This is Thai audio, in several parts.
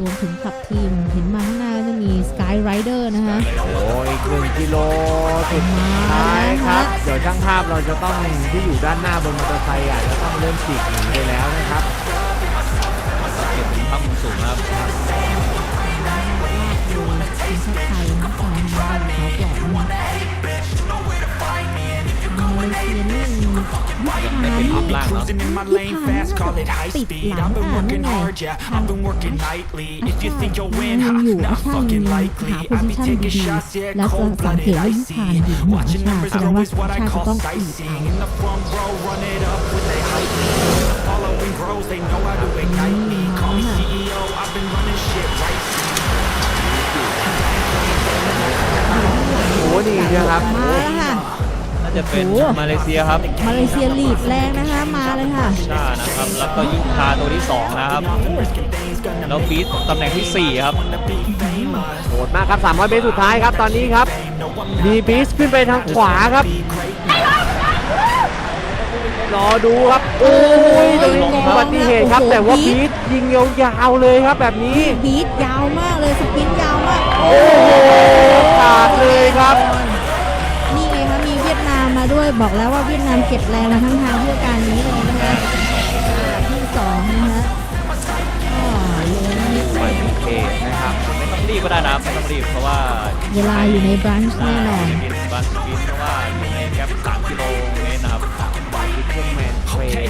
รวมถึงขับทีมเห็นมาข้างหน้าก็จะมี Sky Rider นะคะโอ้อีกหนึ่งกิโลสุดท้ายครับ เดี๋ยวช่างภาพเราจะต้องที่อยู่ด้านหน้าบนมอเตอร์ไซค์อาจจะต้องเริ่มฉีกหนีไปแล้วนะครับเก็บถึงภาพมุมสูงนะครับ มาเลเซียนี่ยุคยังมาไม่เป็นนี่อัพล่างเนาะ Cruising in my lane fast, call it high speed. I've been working hard, yeah, I've been working nightly. If you think you'll win, ha, ยังอยู่ not ถ้า fucking ยัง likely. หา I โพ be ซิชัน taking ดี shots, ๆ yeah, และจะ cold สังเก blooded, ตว่ายุค icy. พานอยู่หัว Watching ชา numbers แสดง grow ว่า is what I ชาจะ call ต้องอีก sightseeing. In the front row, run it up when they hype me. Following grows, they know how to ignite me. Call me CEO, I've been running shit right. โอ้ดีนะครับ มาแล้วค่ะน่าจะเป็นโอ้โห มาเลเซียครับมาเลเซียลีดแรงนะคะ มาเลยค่ะ ชานะครับ แล้วก็ยิงคาตัวที่2นะครับ แล้วฟีดตำแหน่งที่4ครับ โหดมากครับ 300 เมตรสุดท้ายครับ ตอนนี้ครับดีบีสขึ้นไปทางขวาครับ รอดูครับ โอ้ยตรงนี้มีอุบัติเหตุครับ แต่ว่าบีสยิงยาวๆเลยครับแบบนี้ บีทยาวมากเลยสปรินต์ยาวมาก โอ้โหขาดเลยครับ บอกแล้วว่าเวียดนามเก็บแรงมาทั้งทางเพื่อการนี้เลยนะคะอ่าที่สองนะคะก็ลงนิดไปที่เคนะครับไม่ต้องรีบก็ได้นะครับไม่ต้องรีบเพราะว่าเวลาอยู่ในบรันช์แน่นอนในบันสปีดเพราะว่าอยู่ใน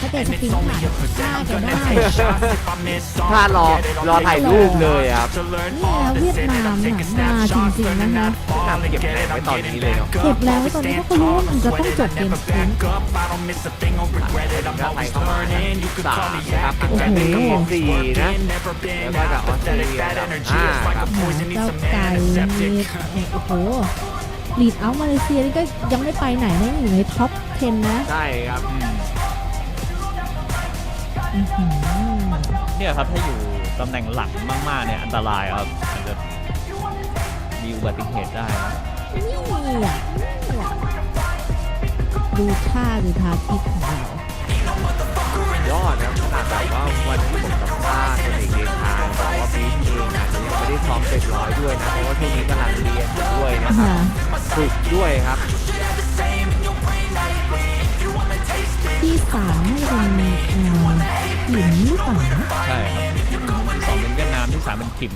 ถ้าเกิด And สปริน it's ต์ only ผ่าน a percent ฆ่า I'm กัน gonna ได้ take shots if I miss. ถ้ารอ Get it, I'll รอ take ถ่าย it รูป all. เลยครับ To learn นี่ all นะ that's เวียด in it, นาม I'm น่ะ taking มาจ snapshots, ริงๆ learning นะคะ not fall เก็บ again. ไว้ I'm ตอน getting นี้เลยเนาะ back เก็บ up. แล้วไว้ตอนนี้เพราะเขารู้ว่ามันจะต้องจบเกม Never สปรินต์ back up. I don't miss a thing, I'll regret it. I'm แล้วไทย always เข้ามา learning. You could สา call ม me นะครับ acting, อันดับโอ้โหเป็นสี่นะ never been แล้วก็จะออสเตร apathetic. เลีย That อันดับ energy ห้า is like ครับ a poison, needs เจ้า some ไก่มี antiseptic. โอ้โหลีดเอาท์มาเลเซียนี่ก็ยังไม่ไปไหนนะยังอยู่ในท็อป 10 นะ ใช่ครับอื้อหือ เนี่ยครับถ้าอยู่ตำแหน่งหลังมากๆเนี่ยอันตรายครับมันจะมีอุบัติเหตุได้นะนี่อะนี่อะดูท่าดูท่าทิศของเรายอดนะครับขนาดแบบว่าวันที่ผมสัมภาษณ์คนเอกเดชาบอกว่าบีสเองอาจจะยังไม่ได้ซ้อมเต็มร้อยด้วยนะเพราะว่าช่วงนี้กำลังเรียนอยู่ด้วยนะครับค่ะฝึกด้วยครับ ที่สามนี่เป็นหญิงหรือเปล่ใช่ครับสองเป็นแวีน้ำที่สามเป็นขิม